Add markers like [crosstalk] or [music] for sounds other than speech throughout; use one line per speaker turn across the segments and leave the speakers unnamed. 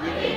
idea.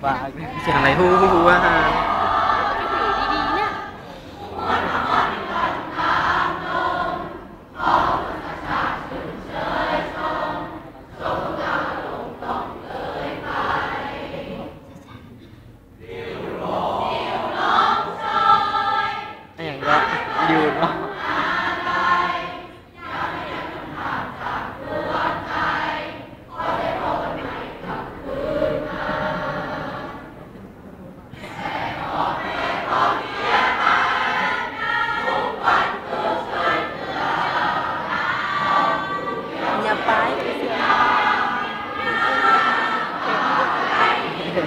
Và cái chuyện này hư hư hư ha.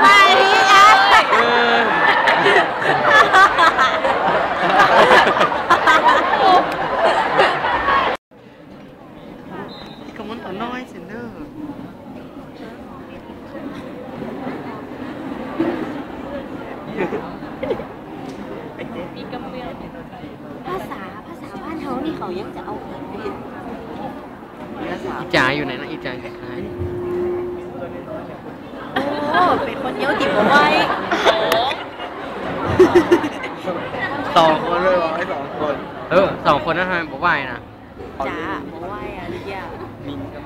ไปพี่มน้
อยสินเด้อภาษาภาษาบ้านเฮานี่เขายังจะเอา
อีจ๋าอยู่ไหนนะอีจ๋าอยู่ไหน
โอ้เป็นคนเยอะยวติดเไว้
สองคนเลยเหรอสองคน
เออสองคนนั่นทำไมบอกไหวนะ
จ๋าบอกไห
วอะไร
อย่ามินก็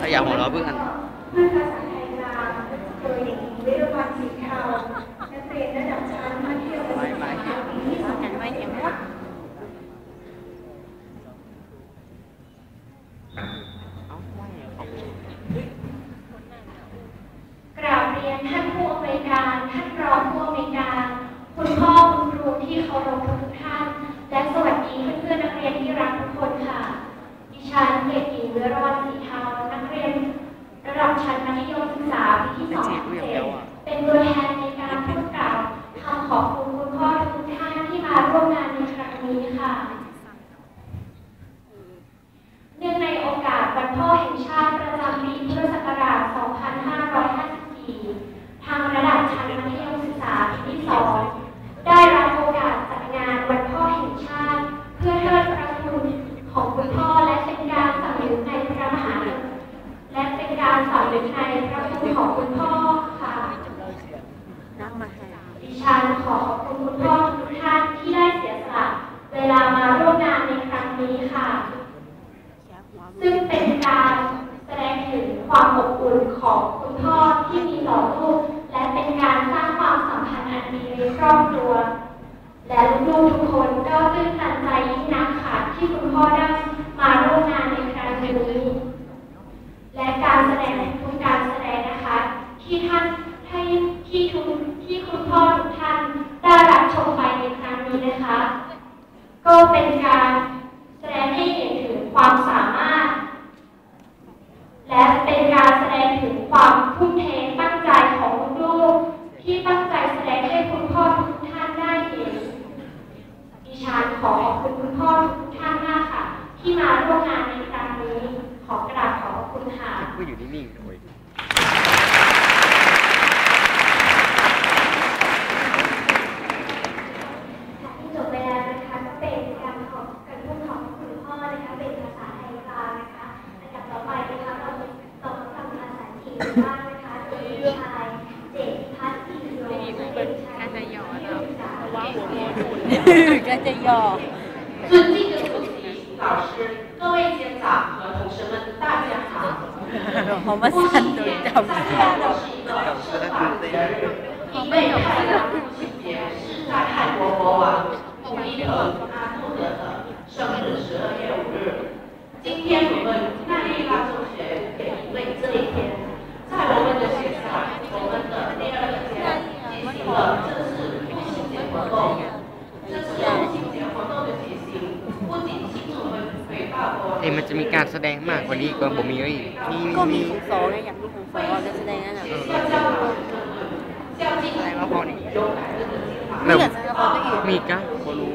ถ้าอยากหัวเราะเพื่อ
น
ซึ่งเป็นการแสดงถึงความอบอุ่นของคุณพ่อที่มีต่อลูก และเป็นการสร้างความสัมพันธ์อันดีในครอบครัว และลูกทุกคนก็ตื้นตันใจยิ่งนักค่ะที่คุณพ่อได้มาร่วมงานในครั้งนี้และการแสดงทุกการแสดงนะคะ ที่ท่านให้ที่ทุกที่คุณพ่อทุกท่านได้รับชมไปในครั้งนี้นะคะ ก็เป็นการ เพราะว่า
สั้นโดยจำ
今天
มันจะมีการแสดงมากกว่านี้ก็บ่มีเลยมี
ก็มีของสองนะอย่างที่ของสองจะแสดงนั่น
แหละ
อะไรมาพอนี่
ไม่อยากจะพอตัวเอง
มีกะพอรู้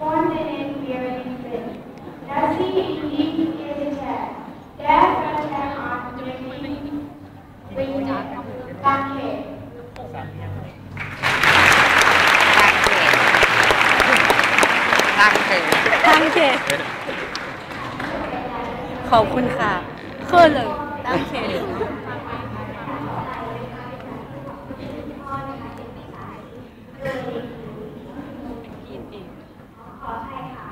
ต่อไปนะคะเราทำการกราบขอบพระคุณเป็นภาษาเยอรมันค่ะโดยนักเรียนที่เราได้เรียนชั้นมัธยมศึกษาปีที่สองทับหนึ่งค่ะ Guten Morgen, mein Name ist Pachenda Ayin Ich bin in Klasse 2 Ich freue mich, dass Sie alle heute gekommen sind. Heute ist Feiertag. Deswegen haben wir Ihnen vorbereitet, von denen wir wissen, dass Sie in diesem Gesetz der Vertrag anbringen. Danke.
ตั้งเตะ
ตั้งเคขอบคุณค่ะเคลื่อนเลยตั้งเค
ขออภัยค่ะ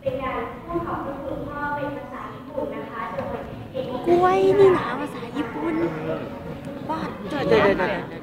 เป็นการพูดขอบคุณคุณพ่อเป็นภาษาญี่ปุ่นนะคะ โดยเด็ก
กล้วยนี่นะภาษาญี่ปุ่น บ้าเ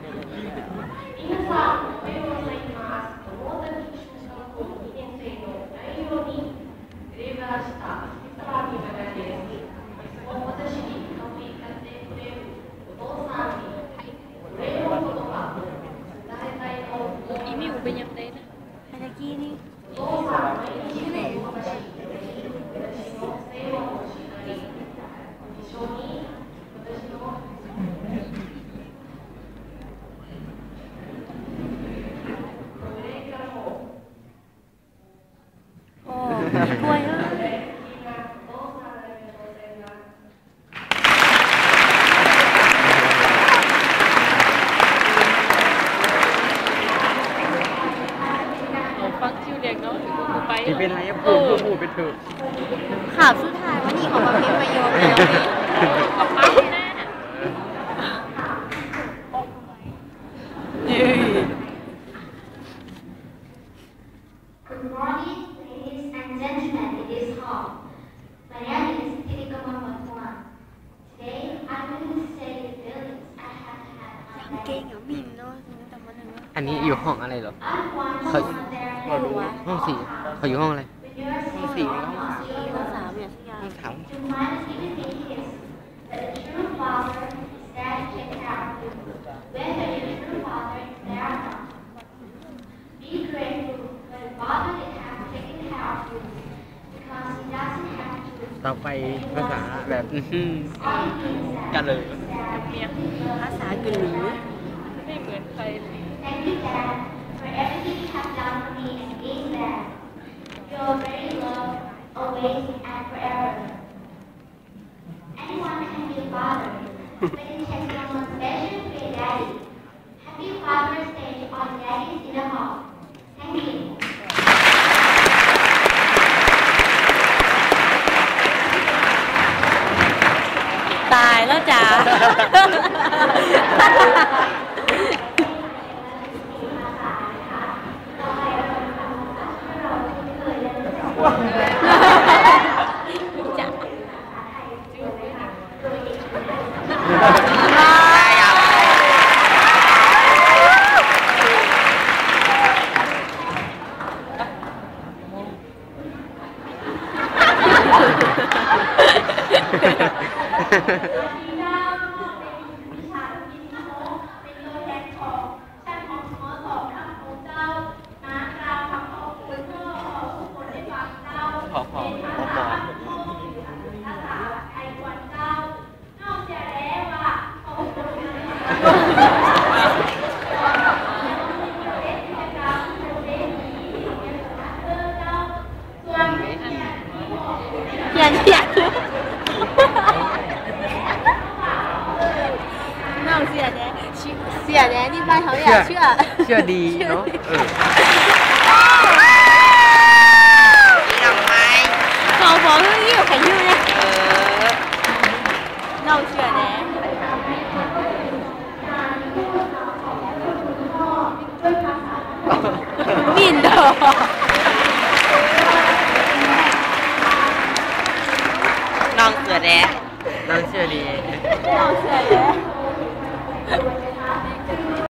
ที่
เป็นไรอะพูดพูดพูดไปเถอะ
ข่าวสุดท้ายวันนี้ของมาเป็นประโยชน์แล้วนี่
Good morning, ladies and gentlemen in this hall. My name is Kirikama Matwan. Today, I'm going to say the feelings I have had
ยัง
on
เก่ง
that.
อะมิมเนาะแต่มันนึงว่า
อันนี้อยู่ห้องอะไรเหรอ
I want to
Hơi-
know their
ไม่รู้ว่า
ห้องสี่เขาอยู่ห้องอะไร
When you're
ห้องสี่
saying
ห้องสี่
ภาษาเนี่ยสักอย่าง
ห้องสาม
to mind even think is that the true father is there to take care of you, whether your true father is there or not. Be grateful for the father that has taken care of you, because he doesn't have to.
ต่อไปภาษาแบบอื้อหือ
All he needs
กันเลย
is that
ภาษาเกาหลี
Thank you, Dad, for everything you have done for me and being there. You're very loved, always and forever. Anyone can be a father, but it takes someone special to be a daddy. Happy Father's Day to all daddies in the hall. Thank you.
ตายแล้วจ้า [laughs] [laughs]